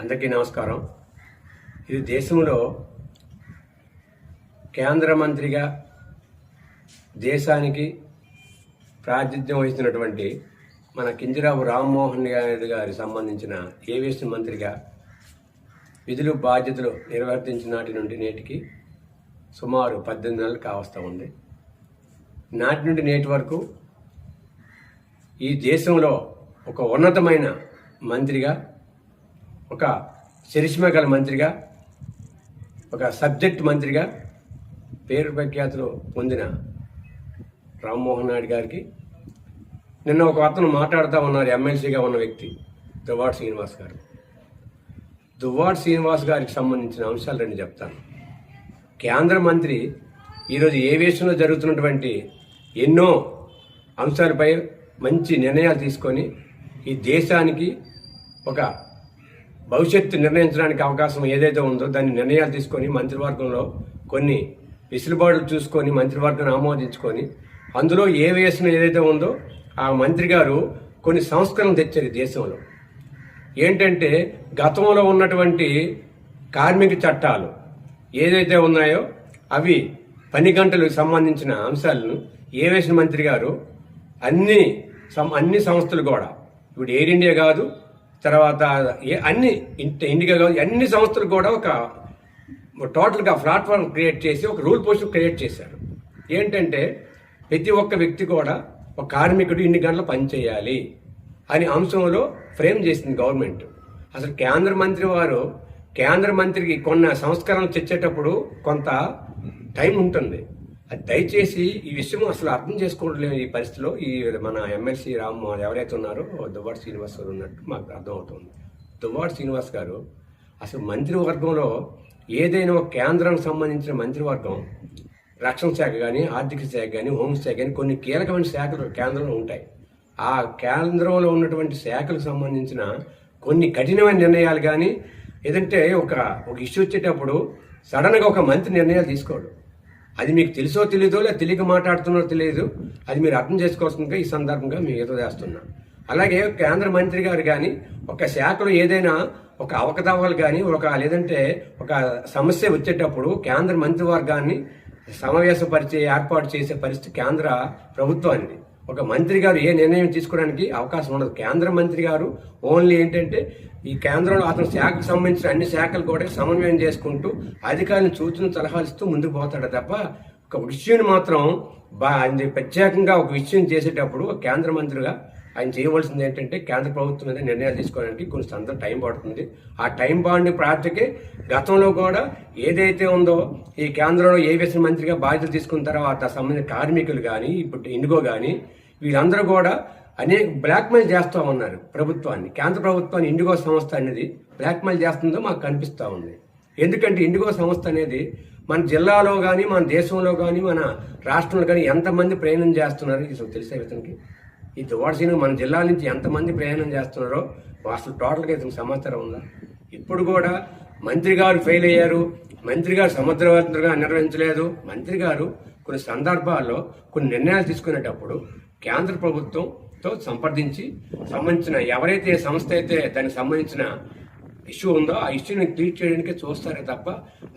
అందరికీ నమస్కారం. ఇది దేశంలో కేంద్ర మంత్రిగా దేశానికి ప్రాతిధ్యం వహిస్తున్నటువంటి మన కింజరావు రామ్మోహన్ గారి గారికి సంబంధించిన ఏవియేషన్ మంత్రిగా విధులు బాధ్యతలు నిర్వర్తించిన నాటి నుండి నేటికి సుమారు పద్దెనిమిది నెలలు కావస్తూ ఉంది. నాటి నుండి నేటి వరకు ఈ దేశంలో ఒక ఉన్నతమైన మంత్రిగా ఒక చరిష్మా గల మంత్రిగా ఒక సబ్జెక్ట్ మంత్రిగా పేరు ప్రఖ్యాతులు పొందిన రామ్మోహన్ నాయుడు గారికి నిన్న ఒక అతను మాట్లాడుతూ ఉన్నారు ఎమ్మెల్సీగా ఉన్న వ్యక్తి దువ్వాడ శ్రీనివాస్ గారు. దువ్వాడ శ్రీనివాస్ గారికి సంబంధించిన అంశాలు రెండు చెప్తాను. కేంద్ర మంత్రి ఈరోజు ఏవియేషన్లో జరుగుతున్నటువంటి ఎన్నో అంశాలపై మంచి నిర్ణయాలు తీసుకొని ఈ దేశానికి ఒక భవిష్యత్తు నిర్ణయించడానికి అవకాశం ఏదైతే ఉందో దాన్ని నిర్ణయాలు తీసుకొని మంత్రివర్గంలో కొన్ని విసులుబాట్లు చూసుకొని మంత్రివర్గాన్ని ఆమోదించుకొని అందులో ఏ వేసిన ఏదైతే ఉందో ఆ మంత్రి గారు కొన్ని సంస్కరణలు తెచ్చారు దేశంలో. ఏంటంటే గతంలో ఉన్నటువంటి కార్మిక చట్టాలు ఏదైతే ఉన్నాయో అవి పని గంటలకు సంబంధించిన అంశాలను ఏ వేసిన మంత్రి గారు అన్ని సం- అన్ని సంస్థలు కూడా ఇప్పుడు ఎయిర్ ఇండియా కాదు తర్వాత ఏ అన్ని ఇంట- అన్ని సంస్థలు కూడా ఒక టోటల్గా ప్లాట్ఫామ్ క్రియేట్ చేసి ఒక రూల్ పోస్ట్ క్రియేట్ చేశారు. ఏంటంటే ప్రతి ఒక్క వ్యక్తి కూడా ఒక కార్మికుడు ఇన్ని గంటలు పనిచేయాలి అనే అంశంలో ఫ్రేమ్ చేసింది గవర్నమెంట్. అసలు కేంద్ర మంత్రి వారు కేంద్ర మంత్రికి కొన్న సంస్కరణలు తెచ్చేటప్పుడు కొంత టైం ఉంటుంది. దయచేసి ఈ విషయం అసలు అర్థం చేసుకోవట్లేదు ఈ పరిస్థితిలో. ఈ మన ఎమ్మెల్సీ రామ్ ఎవరైతే ఉన్నారో దువ్వాడ శ్రీనివాస్ గారు ఉన్నట్టు మాకు అర్థమవుతుంది. దువ్వాడ శ్రీనివాస్ గారు అసలు మంత్రివర్గంలో ఏదైనా ఒక కేంద్రానికి సంబంధించిన మంత్రివర్గం రక్షణ శాఖ కానీ ఆర్థిక శాఖ కానీ హోంశాఖ కానీ కొన్ని కీలకమైన శాఖలు కేంద్రంలో ఉంటాయి. ఆ కేంద్రంలో ఉన్నటువంటి శాఖలకు సంబంధించిన కొన్ని కఠినమైన నిర్ణయాలు కానీ ఏదంటే ఒక ఒక ఇష్యూ వచ్చేటప్పుడు సడన్గా ఒక మంత్రి నిర్ణయాలు తీసుకోడు. అది మీకు తెలుసో తెలీదో లేదా తెలియక మాట్లాడుతున్నారో తెలియదు. అది మీరు అర్థం చేసుకోవాల్సిందిగా ఈ సందర్భంగా మేము ఏదో చేస్తున్నాం అలాగే కేంద్ర మంత్రి గారు కానీ ఒక శాఖలో ఏదైనా ఒక అవకతవకలు కానీ ఒక లేదంటే ఒక సమస్య వచ్చేటప్పుడు కేంద్ర మంత్రివర్గాన్ని సమావేశపరిచే ఏర్పాటు చేసే పరిస్థితి కేంద్ర ప్రభుత్వానికి ఒక మంత్రి గారు ఏ నిర్ణయం తీసుకోవడానికి అవకాశం ఉండదు. కేంద్ర మంత్రి గారు ఓన్లీ ఏంటంటే ఈ కేంద్రంలో అతను శాఖకు సంబంధించిన అన్ని శాఖలు కూడా సమన్వయం చేసుకుంటూ అధికారులను సూచన సలహాలు ఇస్తూ ముందుకు పోతాడు తప్ప ఒక విషయం మాత్రం బా ప్రత్యేకంగా ఒక విషయం చేసేటప్పుడు కేంద్ర మంత్రిగా ఆయన చేయవలసింది ఏంటంటే కేంద్ర ప్రభుత్వం మీద నిర్ణయాలు తీసుకోవడానికి కొన్ని అంత టైం పడుతుంది. ఆ టైం బాండ్ ప్రాప్తికి గతంలో కూడా ఏదైతే ఉందో ఈ కేంద్రంలో ఏ వేసిన మంత్రిగా బాధ్యతలు తీసుకున్న తర్వాత సంబంధించిన కార్మికులు కానీ ఇప్పుడు ఇండిగో కానీ వీళ్ళందరూ కూడా అనేక బ్లాక్మెయిల్ చేస్తూ ఉన్నారు ప్రభుత్వాన్ని. కేంద్ర ప్రభుత్వాన్ని ఇండిగో సంస్థ అనేది బ్లాక్మెయిల్ చేస్తుందో మాకు కనిపిస్తూ ఉంది. ఎందుకంటే ఇండిగో సంస్థ అనేది మన జిల్లాలో కానీ మన దేశంలో కానీ మన రాష్ట్రంలో కానీ ఎంతమంది ప్రయాణం చేస్తున్నారు? ఇది తెలిసే ఇతనికి ఈ దువాడసీను మన జిల్లా నుంచి ఎంతమంది ప్రయాణం చేస్తున్నారో అసలు టోటల్గా ఇతనికి సమాచారం ఉందా? ఇప్పుడు కూడా మంత్రి గారు ఫెయిల్ అయ్యారు మంత్రి గారు సమర్థవంతంగా నిర్వహించలేదు. మంత్రి గారు కొన్ని సందర్భాల్లో కొన్ని నిర్ణయాలు తీసుకునేటప్పుడు కేంద్ర ప్రభుత్వంతో సంప్రదించి సంబంధించిన ఎవరైతే సంస్థ అయితే దానికి సంబంధించిన ఇష్యూ ఉందో ఆ ఇష్యూని ట్రీట్ చేయడానికి చూస్తారే తప్ప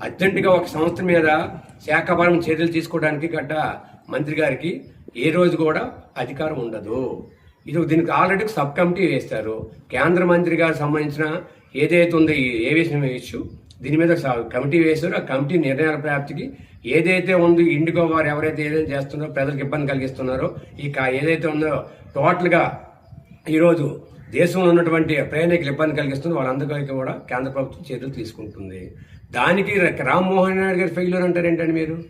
అర్జెంటుగా ఒక సంస్థ మీద శాఖాపరం చర్యలు తీసుకోవడానికి గడ్డ మంత్రి గారికి ఏ రోజు కూడా అధికారం ఉండదు. ఇది దీనికి ఆల్రెడీ సబ్ కమిటీ వేస్తారు. కేంద్ర మంత్రి గారు సంబంధించిన ఏదైతే ఉందో ఈ ఏవియేషన్ ఇష్యూ దీని మీద స- కమిటీ వేశారు ఆ కమిటీ నిర్ణయాల ప్రాప్తికి ఏదైతే ఉందో ఇండిగో వారు ఎవరైతే ఏదైతే చేస్తున్నారో ప్రజలకు ఇబ్బంది కలిగిస్తున్నారో ఈ ఏదైతే ఉందో టోటల్గా ఈరోజు దేశంలో ఉన్నటువంటి ప్రయాణికులు ఇబ్బంది కలిగిస్తుంది వాళ్ళందరికీ కూడా కేంద్ర ప్రభుత్వం చర్యలు తీసుకుంటుంది. దానికి రామ్మోహన్ నాయుడు గారు ఫెయిల్యూర్ అంటారు ఏంటండి మీరు?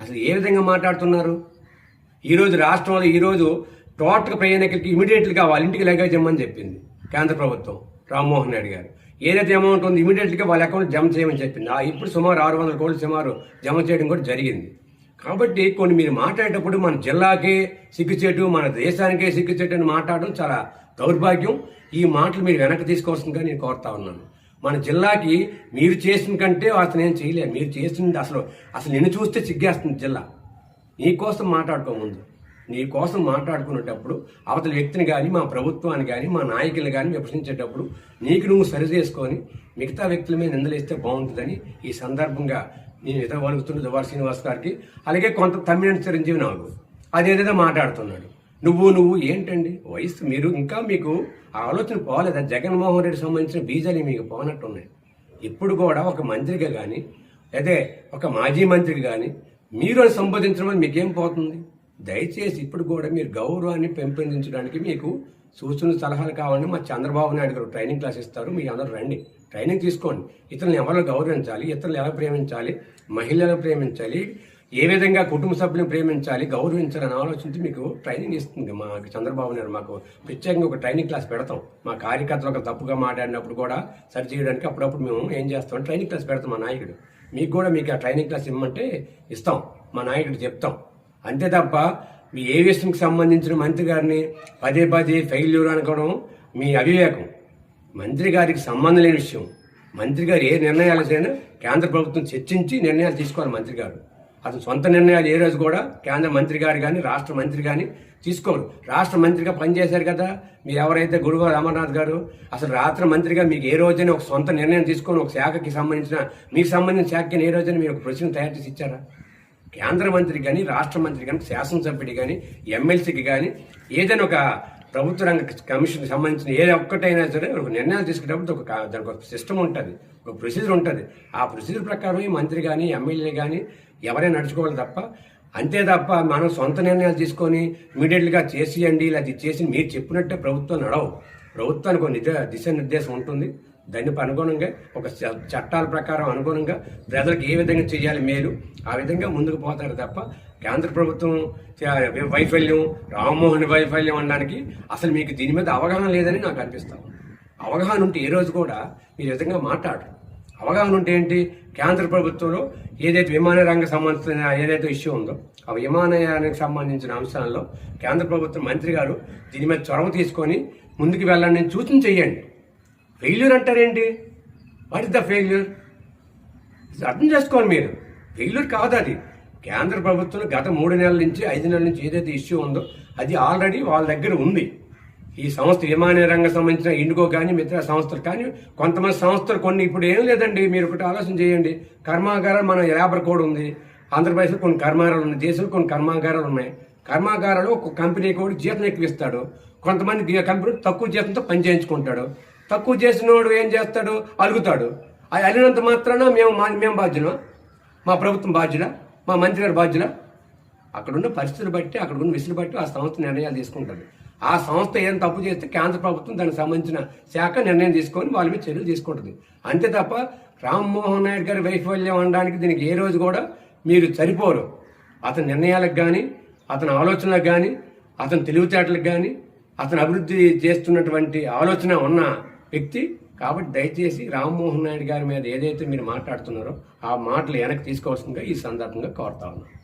అసలు ఏ విధంగా మాట్లాడుతున్నారు? ఈరోజు రాష్ట్రంలో ఈరోజు టోటల్ ప్రయాణికులకి ఇమీడియట్గా వాళ్ళ ఇంటికి లగేజ్ ఇమ్మని చెప్పింది కేంద్ర ప్రభుత్వం రామ్మోహన్ నాయుడు గారు. ఏదైతే అమౌంట్ ఉందో ఇమీడియట్గా వాళ్ళ అకౌంట్ జమ చేయమని చెప్పింది. ఆ ఇప్పుడు సుమారు ఆరు వందల కోట్లు సుమారు జమ చేయడం కూడా జరిగింది. కాబట్టి కొన్ని మీరు మాట్లాడేటప్పుడు మన జిల్లాకే సిగ్గుచేటు మన దేశానికే సిగ్గుచేటు అని మాట్లాడడం చాలా దౌర్భాగ్యం. ఈ మాటలు మీరు వెనక్కి తీసుకోవాల్సిందిగా నేను కోరుతా ఉన్నాను. మన జిల్లాకి మీరు చేసిన కంటే అతను ఏం చేయలేదు మీరు చేసింది అసలు అసలు నిన్ను చూస్తే సిగ్గేస్తుంది జిల్లా. నీకోసం మాట్లాడుకో ముందు. నీ కోసం మాట్లాడుకునేటప్పుడు అవతల వ్యక్తిని కానీ మా ప్రభుత్వాన్ని కానీ మా నాయకుల్ని కానీ విమర్శించేటప్పుడు నీకు నువ్వు సరి చేసుకొని మిగతా వ్యక్తుల మీద నిందలేస్తే బాగుంటుందని ఈ సందర్భంగా నేను ఇతర వణుకుతున్న దువార్ శ్రీనివాస్ గారికి అలాగే కొంత తమ్మినేని చిరంజీవి నాకు. అదేదేదో మాట్లాడుతున్నాడు. నువ్వు నువ్వు ఏంటండి? వయసు మీరు ఇంకా మీకు ఆ ఆలోచన పోలేదా? జగన్మోహన్ రెడ్డి సంబంధించిన బీజాలు మీకు పోనట్టున్నాయి. ఇప్పుడు కూడా ఒక మంత్రిగా కానీ అదే ఒక మాజీ మంత్రికి కానీ మీరు అని సంబోధించడం వల్ల మీకేం పోతుంది? దయచేసి ఇప్పుడు కూడా మీరు గౌరవాన్ని పెంపొందించడానికి మీకు సూచనలు సలహాలు కావాలని మా చంద్రబాబు నాయుడు గారు ట్రైనింగ్ క్లాస్ ఇస్తారు. మీ అందరూ రండి. ట్రైనింగ్ తీసుకోండి. ఇతరులను ఎవరు గౌరవించాలి? ఇతరులు ఎలా ప్రేమించాలి? మహిళలను ప్రేమించాలి? ఏ విధంగా కుటుంబ సభ్యులను ప్రేమించాలి? గౌరవించాలని ఆలోచించి మీకు ట్రైనింగ్ ఇస్తుంది మా చంద్రబాబు నాయుడు మాకు. ప్రత్యేకంగా ఒక ట్రైనింగ్ క్లాస్ పెడతాం. మా కార్యకర్తలు ఒక తప్పుగా మాట్లాడినప్పుడు కూడా సరి చేయడానికి అప్పుడప్పుడు మేము ఏం చేస్తాం? ట్రైనింగ్ క్లాస్ పెడతాం మా నాయకుడు. మీకు కూడా మీకు ఆ ట్రైనింగ్ క్లాస్ ఇమ్మంటే ఇస్తాం. మా నాయకుడు చెప్తాం. అంతే తప్ప మీ ఏ విషయంకి సంబంధించిన మంత్రి గారిని పదే పదే ఫెయిల్యూర్ అనుకోవడం మీ అవివేకం. మంత్రి గారికి సంబంధం లేని విషయం. మంత్రి గారు ఏ నిర్ణయాలు చేయనా కేంద్ర ప్రభుత్వం చర్చించి నిర్ణయాలు తీసుకోవాలి మంత్రి గారు. అతను సొంత నిర్ణయాలు ఏ రోజు కూడా కేంద్ర మంత్రి గారు కానీ రాష్ట్ర మంత్రి కానీ తీసుకోరు. రాష్ట్ర మంత్రిగా పనిచేశారు కదా మీరు ఎవరైతే గురుగారు అమర్నాథ్ గారు అసలు రాష్ట్ర మంత్రిగా మీకు ఏ రోజైనా ఒక సొంత నిర్ణయం తీసుకొని ఒక శాఖకి సంబంధించిన మీకు సంబంధించిన శాఖకి ఏ రోజైనా మీరు ఒక ప్రశ్న తయారు చేసి ఇచ్చారా? కేంద్ర మంత్రి కానీ రాష్ట్ర మంత్రి కానీ శాసనసభ్యుడి కానీ ఎమ్మెల్సీకి కానీ ఏదైనా ఒక ప్రభుత్వ రంగ కమిషన్కి సంబంధించిన ఏ ఒక్కటైనా సరే ఒక నిర్ణయాలు తీసుకునేటప్పుడు ఒక దానికి ఒక సిస్టమ్ ఉంటుంది. ఒక ప్రొసీజర్ ఉంటుంది. ఆ ప్రొసీజర్ ప్రకారం ఈ మంత్రి కానీ ఎమ్మెల్యే కానీ ఎవరైనా నడుచుకోవాలి తప్ప అంతే తప్ప మనం సొంత నిర్ణయాలు తీసుకొని ఇమీడియట్గా చేసేయండి ఇలా చేసి మీరు చెప్పినట్టే ప్రభుత్వం నడవు ప్రభుత్వానికి ఒక నిజ దిశానిర్దేశం ఉంటుంది. దానికి అనుగుణంగా ఒక చ- చట్టాల ప్రకారం అనుగుణంగా ప్రజలకు ఏ విధంగా చేయాలి మేలు ఆ విధంగా ముందుకు పోతారు తప్ప కేంద్ర ప్రభుత్వం వైఫల్యం రామ్మోహన్ వైఫల్యం అనడానికి అసలు మీకు దీని మీద అవగాహన లేదని నాకు అనిపిస్తాం అవగాహన ఉంటే ఏ రోజు కూడా మీరు ఈ విధంగా మాట్లాడరు. అవగాహన ఉంటే ఏంటి? కేంద్ర ప్రభుత్వంలో ఏదైతే విమాన రంగ సంబంధించిన ఏదైతే ఇష్యూ ఉందో ఆ విమానయానికి సంబంధించిన అంశాల్లో కేంద్ర ప్రభుత్వం మంత్రి గారు దీని మీద చొరవ తీసుకొని ముందుకు వెళ్ళండి సూచన చేయండి. ఫెయిల్యూర్ అంటారేంటి? వాట్ ఇస్ ద ఫెయిల్యూర్ అర్థం చేసుకోండి మీరు. ఫెయిల్యూర్ కాదు అది. కేంద్ర ప్రభుత్వం గత మూడు నెలల నుంచి ఐదు నెలల నుంచి ఏదైతే ఇష్యూ ఉందో అది ఆల్రెడీ వాళ్ళ దగ్గర ఉంది. ఈ సంస్థ విమానయ రంగం సంబంధించిన ఇండిగో కానీ మిత్ర సంస్థలు కానీ కొంతమంది సంస్థలు కొన్ని ఇప్పుడు ఏం లేదండి. మీరు ఒకటి ఆలోచన చేయండి. కర్మాగారాలు మన లేబర్ కోడ్ ఉంది. ఆంధ్రప్రదేశ్లో కొన్ని కర్మాగారాలు ఉన్నాయి. దేశంలో కొన్ని కర్మాగారాలు ఉన్నాయి. కర్మాగారాలు ఒక కంపెనీ కూడా జీతం ఎక్కువ ఇస్తాడు. కొంతమంది కంపెనీ తక్కువ జీతంతో పని చేయించుకుంటాడు. తక్కువ చేసినోడు ఏం చేస్తాడు? అలుగుతాడు. అది అలిగినంత మాత్రాన మేము మా- మేము బాధ్యులం. మా ప్రభుత్వం బాధ్యుల మా మంత్రి గారు బాధ్యుల. అక్కడున్న పరిస్థితులు బట్టి అక్కడున్న విసులు బట్టి ఆ సంస్థ నిర్ణయాలు తీసుకుంటుంది. ఆ సంస్థ ఏం తప్పు చేస్తే కేంద్ర ప్రభుత్వం దానికి సంబంధించిన శాఖ నిర్ణయం తీసుకొని వాళ్ళ మీద చర్యలు తీసుకుంటుంది. అంతే తప్ప రామ్మోహన్ నాయుడు గారి వైఫల్యం అనడానికి దీనికి ఏ రోజు కూడా మీరు సరిపోరు. అతని నిర్ణయాలకు కానీ అతని ఆలోచనలకు కానీ అతని తెలివితేటలకు కానీ అతను అభివృద్ధి చేస్తున్నటువంటి ఆలోచన ఉన్న వ్యక్తి. కాబట్టి దయచేసి రామ్మోహన్ నాయుడు గారి మీద ఏదైతే మీరు మాట్లాడుతున్నారో ఆ మాటలు వెనక్కి తీసుకోవాల్సిందిగా ఈ సందర్భంగా కోరుతా ఉన్నాను.